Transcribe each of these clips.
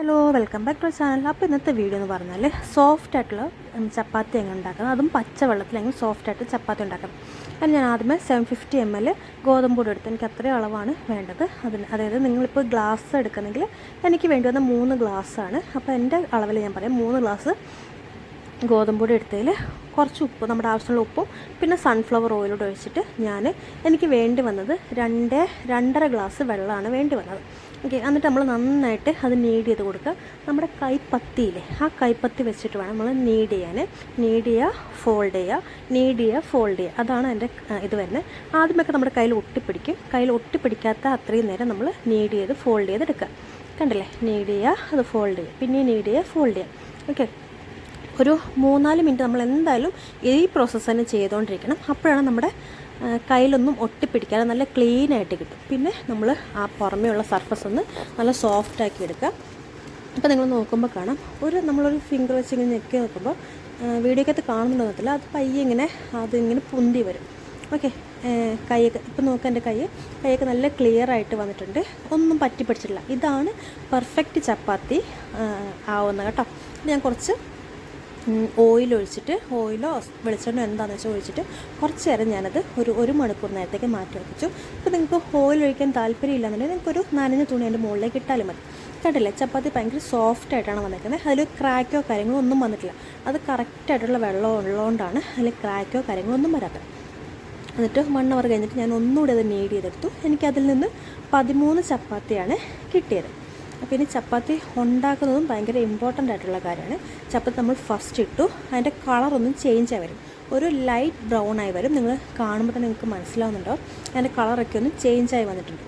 Hello welcome back to channel അപ്പോൾ ഇന്നത്തെ video എന്ന് പറഞ്ഞാൽ സോഫ്റ്റ് ആയിട്ടുള്ള ചപ്പാത്തി എങ്ങനെ ഉണ്ടാക്കണം അതും പച്ചവെള്ളത്തിൽ എങ്ങനെ സോഫ്റ്റ് ആയിട്ട് ചപ്പാത്തി ഉണ്ടാക്കണം അതിന് ഞാൻ ആദ്യമേ സെവൻ ഫിഫ്റ്റി എം എൽ ഗോതമ്പ് പൊടി എടുത്ത്. എനിക്ക് അത്രയും അളവാണ് വേണ്ടത്. അതിന് അതായത് നിങ്ങളിപ്പോൾ ഗ്ലാസ് എടുക്കുന്നെങ്കിൽ എനിക്ക് വേണ്ടി വന്ന മൂന്ന് ഗ്ലാസ്സാണ് അപ്പോൾ എന്റെ അളവിൽ ഞാൻ പറയാം മൂന്ന് ഗ്ലാസ് ഗോതമ്പ് പൊടി എടുത്തതിൽ കുറച്ച് ഉപ്പ് നമ്മുടെ ആവശ്യമുള്ള ഉപ്പും പിന്നെ സൺഫ്ലവർ ഓയിലൂടെ ഒഴിച്ചിട്ട് ഞാൻ എനിക്ക് വേണ്ടി വന്നത് രണ്ട് രണ്ടര ഗ്ലാസ് വെള്ളമാണ് വേണ്ടി വന്നത്. ഓക്കെ എന്നിട്ട് നമ്മൾ നന്നായിട്ട് അത് നീഡ് ചെയ്ത് കൊടുക്കുക. നമ്മുടെ കൈപ്പത്തിയില്ലേ ആ കൈപ്പത്തി വെച്ചിട്ട് വേണം നമ്മൾ നീഡ് ചെയ്യാൻ നീഡ് ചെയ്യുക ഫോൾഡ് ചെയ്യുക. നീഡ് ചെയ്യുക ഫോൾഡ് ചെയ്യുക. അതാണ് എന്റെ ഇത് വരുന്നത്. ആദ്യമൊക്കെ നമ്മുടെ കയ്യിൽ ഒട്ടിപ്പിടിക്കും. കയ്യിൽ ഒട്ടിപ്പിടിക്കാത്ത അത്രയും നേരം നമ്മൾ നീഡ് ചെയ്ത് ഫോൾഡ് ചെയ്തെടുക്കുക. കണ്ടില്ലേ? നീഡ് ചെയ്യുക അത് ഫോൾഡ് ചെയ്യുക. പിന്നെയും നീഡ് ചെയ്യുക ഫോൾഡ് ചെയ്യുക. ഓക്കെ ഒരു മൂന്നാൽ മിനിറ്റ് നമ്മൾ എന്തായാലും ഈ പ്രോസസ്സ് തന്നെ ചെയ്തുകൊണ്ടിരിക്കണം. അപ്പോഴാണ് നമ്മുടെ കയ്യിലൊന്നും ഒട്ടിപ്പിടിക്കാതെ നല്ല ക്ലീൻ ആയിട്ട് കിട്ടും. പിന്നെ നമ്മൾ ആ പുറമേയുള്ള സർഫസ് ഒന്ന് നല്ല സോഫ്റ്റ് ആക്കി എടുക്കുക. അപ്പോൾ നിങ്ങൾ നോക്കുമ്പോൾ കാണാം ഒരു നമ്മളൊരു ഫിംഗർ വെച്ച് ഇങ്ങനെ ഞെക്കി നോക്കുമ്പോൾ വീഡിയോക്കകത്ത് കാണുന്നുണ്ടോ എന്നറിയത്തില്ല. അത് പയ്യെ ഇങ്ങനെ അതിങ്ങനെ പൊന്തി വരും. ഓക്കെ കൈയൊക്കെ ഇപ്പം നോക്കുക എന്റെ കൈ. കൈയൊക്കെ നല്ല ക്ലിയർ ആയിട്ട് വന്നിട്ടുണ്ട്. ഒന്നും പറ്റി പിടിച്ചിട്ടില്ല ഇതാണ് പെർഫെക്റ്റ് ചപ്പാത്തി ആവുന്നത് കേട്ടോ. ഞാൻ കുറച്ച് ഓയിൽ ഒഴിച്ചിട്ട് ഓയിലോ വെളിച്ചെണ്ണോ എന്താണെന്ന് വെച്ചാൽ ഒഴിച്ചിട്ട് കുറച്ച് നേരം ഞാനത് ഒരു ഒരു മണിക്കൂർ നേരത്തേക്ക് മാറ്റി വെച്ചു അപ്പോൾ നിങ്ങൾക്ക് ഓയിൽ ഒഴിക്കാൻ താല്പര്യം ഇല്ലാന്നുണ്ടെങ്കിൽ നിങ്ങൾക്കൊരു നനഞ്ഞ തുണി അതിന്റെ മുകളിലേക്ക് ഇട്ടാലും മതി. കണ്ടില്ലേ? ചപ്പാത്തി ഭയങ്കര സോഫ്റ്റ് ആയിട്ടാണ് വന്നിരിക്കുന്നത് അതിൽ ക്രാക്കോ കാര്യങ്ങളോ ഒന്നും വന്നിട്ടില്ല. അത് കറക്റ്റായിട്ടുള്ള വെള്ളം ഉള്ളതുകൊണ്ടാണ് അതിൽ ക്രാക്കോ കാര്യങ്ങളോ ഒന്നും വരാത്തത്. എന്നിട്ട് വൺ അവർ കഴിഞ്ഞിട്ട് ഞാൻ ഒന്നുകൂടി അത് നീഡ് ചെയ്തെടുത്തു. എനിക്കതിൽ നിന്ന് പതിമൂന്ന് ചപ്പാത്തിയാണ് കിട്ടിയത്. ഇനി ചപ്പാത്തി ഉണ്ടാക്കുന്നതും ഭയങ്കര ഇമ്പോർട്ടന്റ് ആയിട്ടുള്ള കാര്യമാണ്. ചപ്പാത്തി നമ്മൾ ഫസ്റ്റ് ഇട്ടു. അതിന്റെ കളറൊന്നും ചേഞ്ച് ആയി വരും. ഒരു ലൈറ്റ് ബ്രൗൺ ആയി വരും. നിങ്ങൾ കാണുമ്പോൾ തന്നെ നിങ്ങൾക്ക് മനസ്സിലാവുന്നുണ്ടോ അതിന്റെ കളറൊക്കെ ഒന്ന് ചേഞ്ച് ആയി വന്നിട്ടുണ്ട്.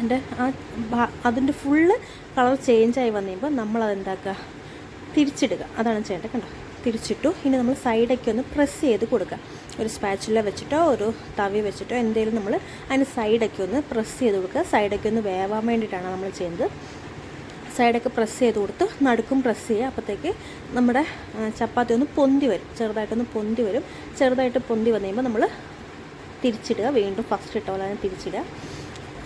എന്റെ ആ അതിന്റെ ഫുള്ള് കളർ ചേഞ്ച് ആയി വന്നു കഴിയുമ്പോൾ നമ്മളതെന്താക്കുക തിരിച്ചിടുക. അതാണ് ചെയ്യേണ്ടത് കണ്ടോ? തിരിച്ചിട്ടു. ഇനി നമ്മൾ സൈഡൊക്കെ ഒന്ന് പ്രസ് ചെയ്ത് കൊടുക്കുക. ഒരു സ്പാച്ചുല വെച്ചിട്ടോ ഒരു തവി വെച്ചിട്ടോ എന്തെങ്കിലും നമ്മൾ അതിന് സൈഡൊക്കെ ഒന്ന് പ്രസ് ചെയ്ത് കൊടുക്കുക. സൈഡൊക്കെ ഒന്ന് വേവാൻ വേണ്ടിയിട്ടാണ് നമ്മൾ ചെയ്യുന്നത്. സൈഡൊക്കെ പ്രസ് ചെയ്ത് കൊടുത്ത് നടുക്കും പ്രസ് ചെയ്യുക. അപ്പോഴത്തേക്ക് നമ്മുടെ ചപ്പാത്തി ഒന്ന് പൊന്തി വരും. ചെറുതായിട്ടൊന്ന് പൊന്തി വരും. ചെറുതായിട്ട് പൊന്തി വന്നു കഴിയുമ്പോൾ നമ്മൾ തിരിച്ചിടുക. വീണ്ടും ഫസ്റ്റ് ഇട്ട പോലെ തന്നെ തിരിച്ചിടുക.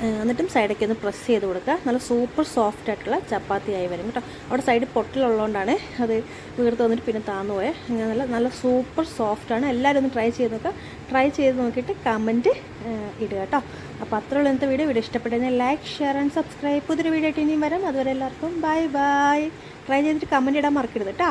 എന്നിട്ടും സൈഡൊക്കെ ഒന്ന് പ്രസ് ചെയ്ത് കൊടുക്കുക. നല്ല സൂപ്പർ സോഫ്റ്റ് ആയിട്ടുള്ള ചപ്പാത്തി ആയി വരും കേട്ടോ. അവിടെ സൈഡ് പൊട്ടലുള്ളതുകൊണ്ടാണ് അത് വീർത്ത് വന്നിട്ട് പിന്നെ താന്നു പോയത് നല്ല നല്ല സൂപ്പർ സോഫ്റ്റ് ആണ്. എല്ലാവരും ഒന്ന് ട്രൈ ചെയ്ത് നോക്കുക ട്രൈ ചെയ്ത് നോക്കിയിട്ട് കമന്റ് ഇടുക കേട്ടോ. അപ്പോൾ ഉള്ളൂ ഇന്നത്തെ വീഡിയോ വീഡിയോ ഇഷ്ടപ്പെട്ടു ലൈക്ക് ഷെയർ ആൻഡ് സബ്സ്ക്രൈബ് പുതിയൊരു വീഡിയോ ആയിട്ട് ഇനിയും വരാം. അതുവരെ എല്ലാവർക്കും ബൈ ബൈ ട്രൈ ചെയ്തിട്ട് കമന്റ് ഇടാൻ മറക്കരുത് കേട്ടോ.